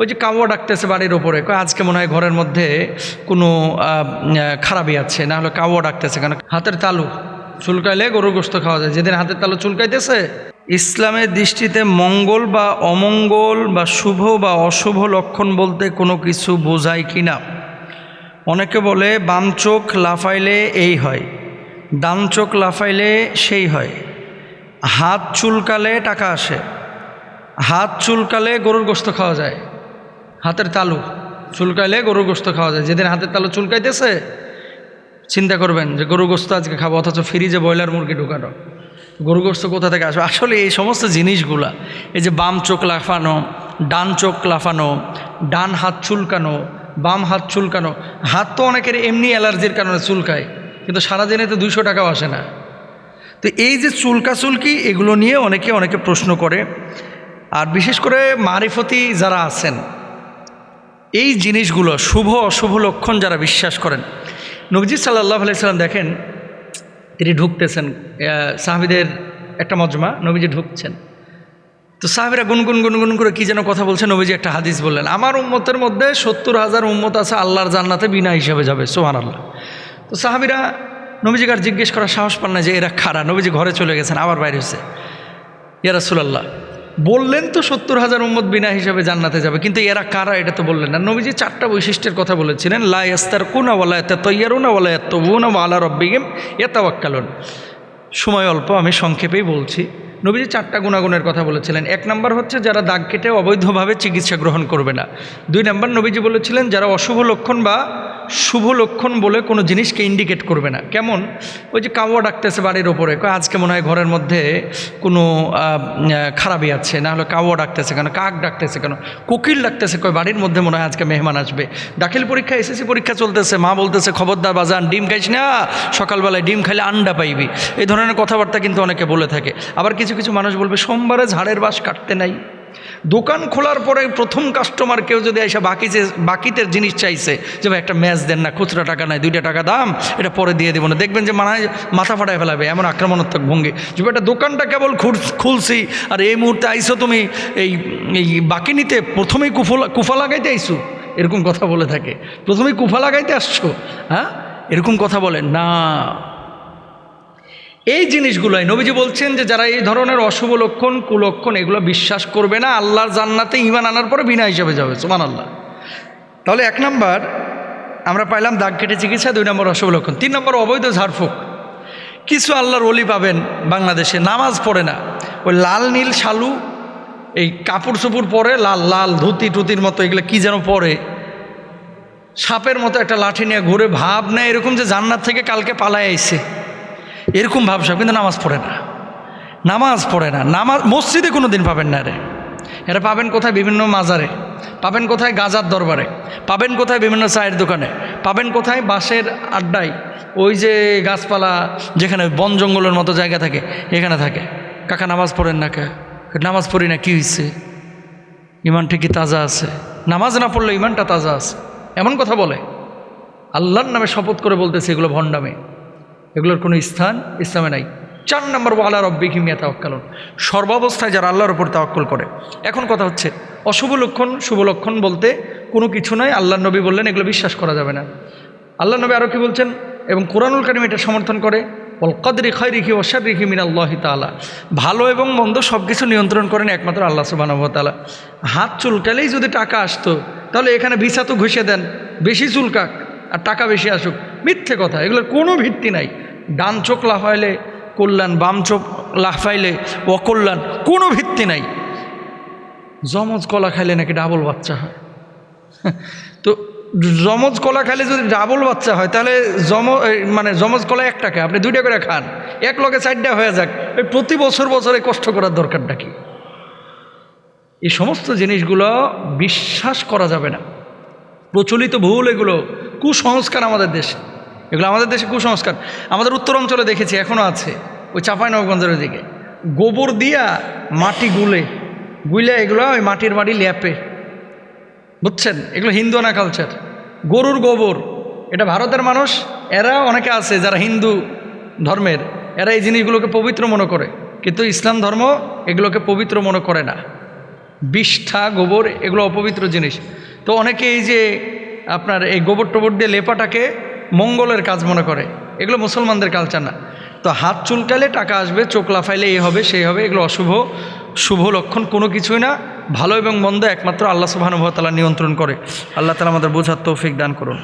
ওই যে কাউয়া ডাকতেছে বাড়ির ওপরে আজকে মনে হয় ঘরের মধ্যে কোনো খারাপই আছে, না হলে কাউয়া ডাকতেছে কেন? হাতের তালু চুলকাইলে গরুর গোস্ত খাওয়া যায়। যেদিন হাতের তালু চুলকাইতেছে ইসলামের দৃষ্টিতে মঙ্গল বা অমঙ্গল বা শুভ বা অশুভ লক্ষণ বলতে কোনো কিছু বোঝায় কি না? অনেকে বলে, বাম চোখ লাফাইলে এই হয়, ডান চোখ লাফাইলে সেই হয়। হাত চুলকালে টাকা আসে, হাত চুলকালে গরুর গোস্ত খাওয়া যায়। হাতের তালু চুলকাইলে গরুর গোস্ত খাওয়া যায়। যেদিন হাতের তালু চুলকাইতেছে, চিন্তা করবেন যে গরু গোস্ত আজকে খাব, অথচ ফ্রিজে ব্রয়লার মুরগি ঢুকানো। গরু গোস্ত কোথা থেকে আসবে? আসলে এই সমস্ত জিনিসগুলা, এই যে বাম চোখ লাফানো, ডান চোখ লাফানো, ডান হাত চুলকানো, বাম হাত চুলকানো, হাত তো অনেকের এমনি অ্যালার্জির কারণে চুলকায়, কিন্তু সারাদিনে তো দুইশো টাকাও আসে না। তো এই যে চুলকা চুলকি এগুলো নিয়ে অনেকে অনেকে প্রশ্ন করে। আর বিশেষ করে মারিফতি যারা আছেন এই জিনিসগুলো শুভ, অশুভ লক্ষণ যারা বিশ্বাস করেন। নবজি সাল্লাহ আলাইসাল্লাম দেখেন, তিনি ঢুকতেছেন সাহাবিদের একটা মজমা, নবীজি ঢুকছেন। তো সাহাবিরা গুনগুন গুনগুন করে কী যেন কথা বলছেন নবীজি একটা হাদিস বললেন, আমার উম্মতের মধ্যে সত্তর হাজার উম্মত আছে, আল্লাহর জান্নাতে বিনা হিসাবে যাবে। সোহান আল্লাহ তো সাহাবিরা নবীজিকে আর জিজ্ঞেস করার সাহস পান না যে এরা খারা নবীজি ঘরে চলে গেছেন, আবার বাইরে হয়েছে। ইয়া রাসূলুল্লাহ বললেন তো সত্তর হাজার উম্মত বিনা হিসাবে জান্নাতে যাবে, কিন্তু এরা কারা এটা তো বললেন না। নবীজি চারটা বৈশিষ্ট্যের কথা বলেছিলেন, লা ইয়াস্তার কুনা ওয়ালা এত তৈয়ারুনা ওয়ালা এত বুনা ওয়ালা রব্বিগিম এতাওয়াক্কালুন সময় অল্প, আমি সংক্ষেপেই বলছি। নবীজি চারটা গুণাগুণের কথা বলেছিলেন। এক নম্বর হচ্ছে যারা দাগ কেটে অবৈধভাবে চিকিৎসা গ্রহণ করবে না। দুই নম্বর নবীজি বলেছিলেন, যারা অশুভ লক্ষণ বা শুভ লক্ষণ বলে কোনো জিনিসকে ইন্ডিকেট করবে না। কেমন? ওই যে কাউয়া ডাকতেছে বাড়ির ওপরে আজকে মনে হয় ঘরের মধ্যে কোনো খারাপই আছে, না হলে কাউয়া ডাকতেছে কেন, কাক ডাকতেছে কেন, কোকিল ডাকতেছে, কয়, বাড়ির মধ্যে মনে হয় আজকে মেহমান আসবে। দাখিল পরীক্ষা, এসএসসি পরীক্ষা চলতেছে, মা বলতেছে, খবরদার, বাজান, ডিম খাইস না, সকালবেলায় ডিম খাইলে আন্ডা পাইবি। এই ধরনের কথাবার্তা কিন্তু অনেকে বলে থাকে। আবার কিছু কিছু মানুষ বলবে, সোমবারে ঝাড়ের বাস কাটতে নাই। দোকান খোলার পরে প্রথম কাস্টমার কেউ যদি এসে বাকি যে বাকিতে জিনিস চাইছে, যে ভাই একটা ম্যাচ দেন না, খুচরা টাকা নাই, দুইটা টাকা দাম, এটা পরে দিয়ে দেবো না। দেখবেন যে মানায় মাথা ফাটায় ফেলাবে, এমন আক্রমণাত্মক ভঙ্গি। যে একটা দোকানটা কেবল খুলছি, আর এই মুহূর্তে আইসো তুমি, এই এই বাকি নিতে, প্রথমেই কুফলা কুফা লাগাইতে আইসো? এরকম কথা বলে থাকে। প্রথমেই কুফা লাগাইতে আসছো হ্যাঁ? এরকম কথা বলেন না। এই জিনিসগুলোই নবীজি বলছেন যে যারা এই ধরনের অশুভ লক্ষণ, কুলক্ষণ, এগুলো বিশ্বাস করবে না, আল্লাহর জান্নাতে ইমান আনার পরে বিনা হিসাবে যাবে সুমান আল্লাহ তাহলে এক নাম্বার, আমরা পাইলাম দাগ কেটে চিকিৎসা, দুই নম্বর অশুভ লক্ষণ। তিন নম্বর, অবৈধ ঝাড়ফুঁক। কিছু আল্লাহর অলি পাবেন বাংলাদেশে, নামাজ পড়ে না। ওই লাল নীল শালু, এই কাপড় চোপড় পরে লাল লাল ধুতি টুতির মতো এগুলো কি যেন পরে। সাপের মতো একটা লাঠি নিয়ে ঘুরে ভাব নেয়, এরকম যে জান্নাত থেকে কালকে পালায় আইছে। এরকম ভাবসাব কিন্তু নামাজ পড়ে না। নামাজ পড়ে না। নামাজ, মসজিদে কোনো দিন পাবেন না রে। এরা পাবেন কোথায় বিভিন্ন মাজারে? পাবেন কোথায় গাজার দরবারে? পাবেন কোথায় বিভিন্ন চায়ের দোকানে? পাবেন কোথায় বাঁশের আড্ডায়? ওই যে গাছপালা যেখানে বন জঙ্গলের মতো জায়গা থাকে, এখানে থাকে। কাকা, নামাজ পড়েন না কে? নামাজ পড়ি না, কী হয়েছে ইমান ঠিকই তাজা আছে। নামাজ না পড়লে ইমানটা তাজা আছে। এমন কথা বলে। আল্লাহর নামে শপথ করে বলতেছে, এগুলো ভণ্ডামে। এগুলোর কোনো স্থান ইসলামে নাই। চার নম্বর, ওয়ালা রব্বি কিমিয়া তাওয়াক্কালন সর্বাবস্থায় যারা আল্লাহর ওপর তাওয়াক্কল করে। এখন কথা হচ্ছে, অশুভ লক্ষণ, শুভ লক্ষণ বলতে কোনো কিছু নয় আল্লাহ নবী বললেন, এগুলো বিশ্বাস করা যাবে না। আল্লাহ নবী আরও কি বলছেন? এবং কোরআনুল কারিম এটা সমর্থন করে অলকদরি খয় রিখি ওসার রিখি মিন আল্লাহ তালা ভালো এবং মন্দ সব কিছু নিয়ন্ত্রণ করেন একমাত্র আল্লাহ সুবাহ তালা হাত চুলকালেই যদি টাকা আসতো, তাহলে এখানে ভিসা তো ঘুষিয়ে দেন। বেশি চুলকাক, আর টাকা বেশি আসুক। মিথ্যে কথা, এগুলোর কোনো ভিত্তি নাই। ডান চোখ লাফাইলে কল্যাণ, বাম চোখ লাফাইলে অকল্যাণ, কোনো ভিত্তি নাই। জমজ কলা খাইলে নাকি ডাবল বাচ্চা হয়। তো জমজ কলা খাইলে যদি ডাবল বাচ্চা হয়, তাহলে জম মানে জমজ কলা এক টাকা আপনি দুইটা করে খান। এক লগে চারটা হয়ে যাক প্রতি বছর বছরে কষ্ট করার দরকারটা কি? এই সমস্ত জিনিসগুলো বিশ্বাস করা যাবে না। প্রচলিত ভুল এগুলো কুসংস্কার আমাদের দেশে। এগুলো আমাদের দেশে কুসংস্কার। আমাদের উত্তর অঞ্চলে দেখেছি এখনও আছে, ওই চাঁপাইনবাবগঞ্জের দিকে গোবর দিয়া মাটি গুলে গুলে এগুলো ওই মাটির বাড়ি ল্যাপে বুঝছেন? এগুলো হিন্দু না কালচার গরুর গোবর। এটা ভারতের মানুষ, এরা অনেকে আছে যারা হিন্দু ধর্মের, এরা এই জিনিসগুলোকে পবিত্র মনে করে। কিন্তু ইসলাম ধর্ম এগুলোকে পবিত্র মনে করে না। বিষ্ঠা, গোবর, এগুলো অপবিত্র জিনিস। তো অনেকে এই যে আপনার এই গোবর টোবর দিয়ে লেপাটাকে মঙ্গলের কাজ মনে করে। এগুলো মুসলমানদের কালচার না। তো হাত চুলকালে টাকা আসবে, চোখ লাফাইলে এই হবে, সেই হবে, এগুলো অশুভ, শুভ লক্ষণ কোনো কিছুই না। ভালো এবং মন্দ একমাত্র আল্লাহ সুবাহানুভতালা নিয়ন্ত্রণ করে। আল্লাহ তালা আমাদের বোঝার তৌফিক দান করুন।